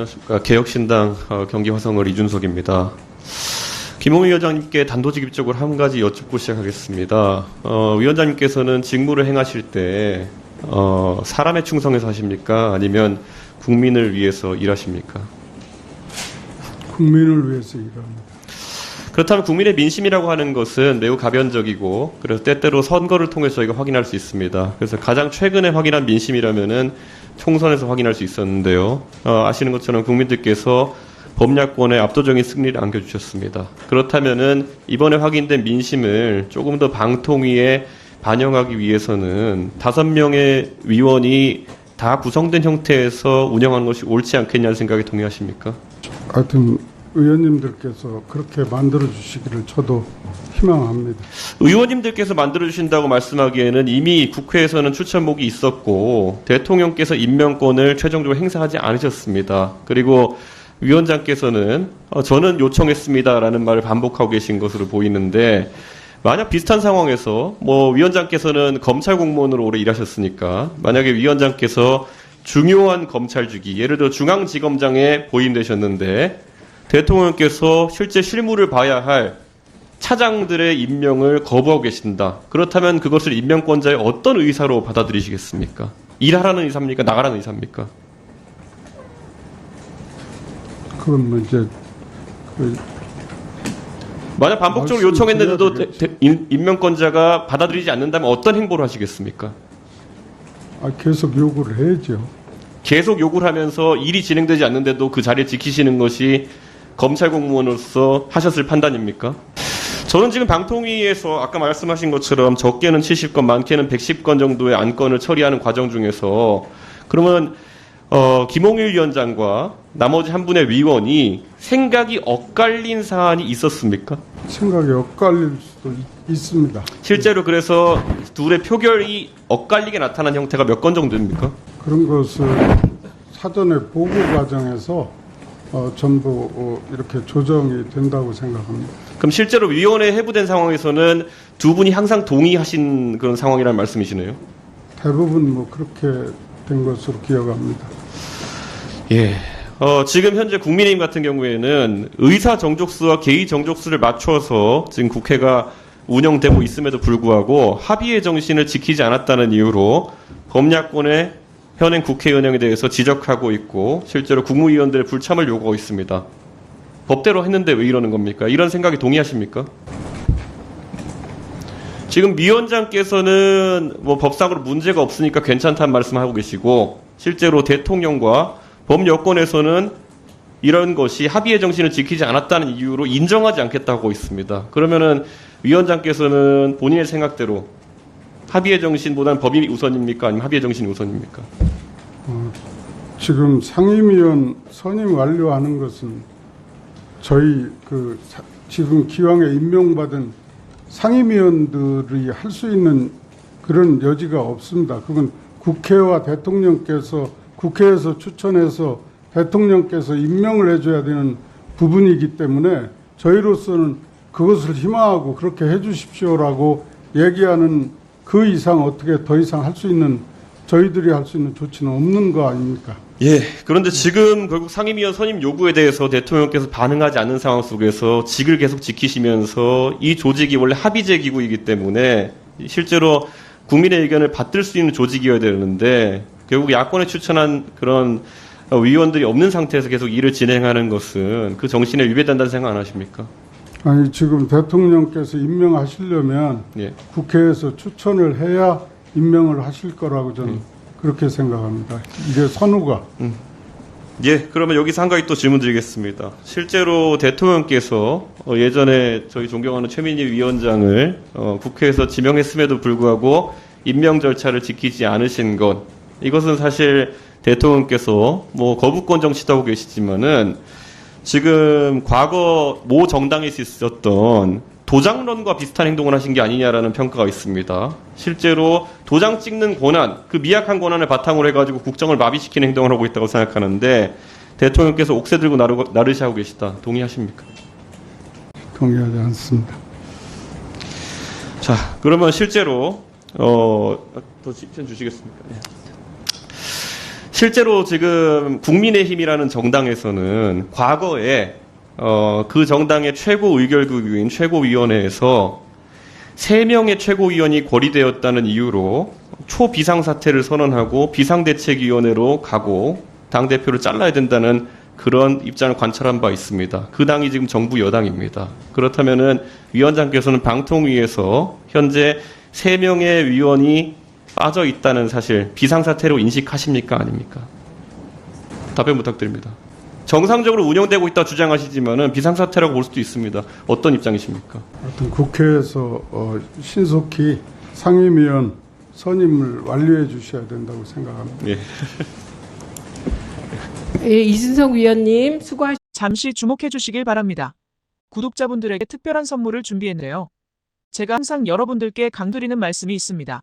안녕하십니까. 개혁신당 어, 경기 화성을 이준석입니다. 김홍희 위원장님께 단도직 입적으로 한 가지 여쭙고 시작하겠습니다. 어, 위원장님께서는 직무를 행하실 때 어, 사람에 충성해서 하십니까? 아니면 국민을 위해서 일하십니까? 국민을 위해서 일합니다. 그렇다면 국민의 민심이라고 하는 것은 매우 가변적이고 그래서 때때로 선거를 통해서 저희가 확인할 수 있습니다. 그래서 가장 최근에 확인한 민심이라면은 총선에서 확인할 수 있었는데요. 어, 아시는 것처럼 국민들께서 범야권의 압도적인 승리를 안겨주셨습니다. 그렇다면은 이번에 확인된 민심을 조금 더 방통위에 반영하기 위해서는 다섯 명의 위원이 다 구성된 형태에서 운영하는 것이 옳지 않겠냐는 생각에 동의하십니까? 하여튼 의원님들께서 그렇게 만들어 주시기를 저도 희망합니다. 의원님들께서 만들어 주신다고 말씀하기에는 이미 국회에서는 추천목이 있었고 대통령께서 임명권을 최종적으로 행사하지 않으셨습니다. 그리고 위원장께서는 어, 저는 요청했습니다라는 말을 반복하고 계신 것으로 보이는데 만약 비슷한 상황에서 뭐 위원장께서는 검찰 공무원으로 오래 일하셨으니까 만약에 위원장께서 중요한 검찰직이 예를 들어 중앙지검장에 보임되셨는데 대통령께서 실제 실무를 봐야 할 차장들의 임명을 거부하고 계신다. 그렇다면 그것을 임명권자의 어떤 의사로 받아들이시겠습니까? 일하라는 의사입니까? 나가라는 의사입니까? 그건 뭐 이제 그 만약 반복적으로 요청했는데도 대- 대- 임- 임명권자가 받아들이지 않는다면 어떤 행보를 하시겠습니까? 아, 계속 요구를 해야죠. 계속 요구를 하면서 일이 진행되지 않는데도 그 자리에 지키시는 것이 검찰 공무원으로서 하셨을 판단입니까? 저는 지금 방통위에서 아까 말씀하신 것처럼 적게는 70건, 많게는 110건 정도의 안건을 처리하는 과정 중에서 그러면 어, 김홍일 위원장과 나머지 한 분의 위원이 생각이 엇갈린 사안이 있었습니까? 생각이 엇갈릴 수도 있, 있습니다. 실제로 그래서 둘의 표결이 엇갈리게 나타난 형태가 몇 건 정도입니까? 그런 것을 사전에 보고 과정에서 어, 전부 어, 이렇게 조정이 된다고 생각합니다. 그럼 실제로 위원회 해부된 상황에서는 두 분이 항상 동의하신 그런 상황이라는 말씀이시네요. 대부분 뭐 그렇게 된 것으로 기억합니다. 예. 어, 지금 현재 국민의힘 같은 경우에는 의사 정족수와 개의 정족수를 맞춰서 지금 국회가 운영되고 있음에도 불구하고 합의의 정신을 지키지 않았다는 이유로 범야권의 현행 국회 운영에 대해서 지적하고 있고 실제로 국무위원들의 불참을 요구하고 있습니다. 법대로 했는데 왜 이러는 겁니까? 이런 생각이 동의하십니까? 지금 위원장께서는 뭐 법상으로 문제가 없으니까 괜찮다는 말씀하고 계시고 실제로 대통령과 범여권에서는 이런 것이 합의의 정신을 지키지 않았다는 이유로 인정하지 않겠다고 있습니다. 그러면은 위원장께서는 본인의 생각대로 합의의 정신보다는 법이 우선입니까? 아니면 합의의 정신이 우선입니까? 지금 상임위원 선임 완료하는 것은 저희 그 사- 지금 기왕에 임명받은 상임위원들이 할 수 있는 그런 여지가 없습니다. 그건 국회와 대통령께서 국회에서 추천해서 대통령께서 임명을 해줘야 되는 부분이기 때문에 저희로서는 그것을 희망하고 그렇게 해주십시오라고 얘기하는 그 이상 어떻게 더 이상 할 수 있는 저희들이 할 수 있는 조치는 없는 거 아닙니까? 예. 그런데 지금 결국 상임위원 선임 요구에 대해서 대통령께서 반응하지 않는 상황 속에서 직을 계속 지키시면서 이 조직이 원래 합의제 기구이기 때문에 실제로 국민의 의견을 받들 수 있는 조직이어야 되는데 결국 야권에 추천한 그런 어, 위원들이 없는 상태에서 계속 일을 진행하는 것은 그 정신에 위배된다는 생각 안 하십니까? 아니 지금 대통령께서 임명하시려면 예. 국회에서 추천을 해야 임명을 하실 거라고 저는 그렇게 생각합니다. 이게 선우가 예, 그러면 여기서 한 가지 또 질문 드리겠습니다. 실제로 대통령께서 어, 예전에 저희 존경하는 최민희 위원장을 어, 국회에서 지명했음에도 불구하고 임명 절차를 지키지 않으신 것, 이것은 사실 대통령께서 뭐 거부권 정치도 하고 계시지만은 지금 과거 모 정당에서 있었던 도장론과 비슷한 행동을 하신 게 아니냐라는 평가가 있습니다. 실제로 도장 찍는 권한, 그 미약한 권한을 바탕으로 해가지고 국정을 마비시키는 행동을 하고 있다고 생각하는데 대통령께서 옥새 들고 나르, 나르시 하고 계시다. 동의하십니까? 동의하지 않습니다. 자, 그러면 실제로 어, 더 시간 주시겠습니까? 예. 실제로 지금 국민의힘이라는 정당에서는 과거에 어, 그 정당의 최고 의결국인 최고위원회에서 세 명의 최고위원이 고리되었다는 이유로 초비상사태를 선언하고 비상대책위원회로 가고 당대표를 잘라야 된다는 그런 입장을 관찰한 바 있습니다. 그 당이 지금 정부 여당입니다. 그렇다면은 위원장께서는 방통위에서 현재 세 명의 위원이 빠져 있다는 사실 비상사태로 인식하십니까 아닙니까? 답변 부탁드립니다. 정상적으로 운영되고 있다 주장하시지만은 비상사태라고 볼 수도 있습니다. 어떤 입장이십니까? 하여튼 국회에서 어, 신속히 상임위원 선임을 완료해 주셔야 된다고 생각합니다. 예. 예, 이준석 위원님 수고하셨습니다. 잠시 주목해 주시길 바랍니다. 구독자분들에게 특별한 선물을 준비했는데요. 제가 항상 여러분들께 강드리는 말씀이 있습니다.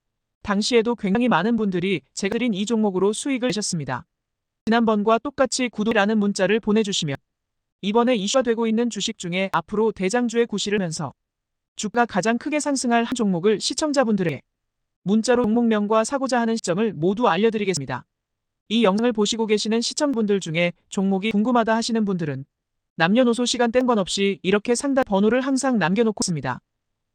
당시에도 굉장히 많은 분들이 제가 드린 이 종목으로 수익을 내셨습니다. 지난번과 똑같이 구독이라는 문자를 보내주시면 이번에 이슈가 되고 있는 주식 중에 앞으로 대장주의 구실을 면서 주가 가장 크게 상승할 한 종목을 시청자분들에게 문자로 종목명과 사고자 하는 시점을 모두 알려드리겠습니다. 이 영상을 보시고 계시는 시청분들 중에 종목이 궁금하다 하시는 분들은 남녀노소 시간 뗀 건 없이 이렇게 상담 번호를 항상 남겨놓고 있습니다.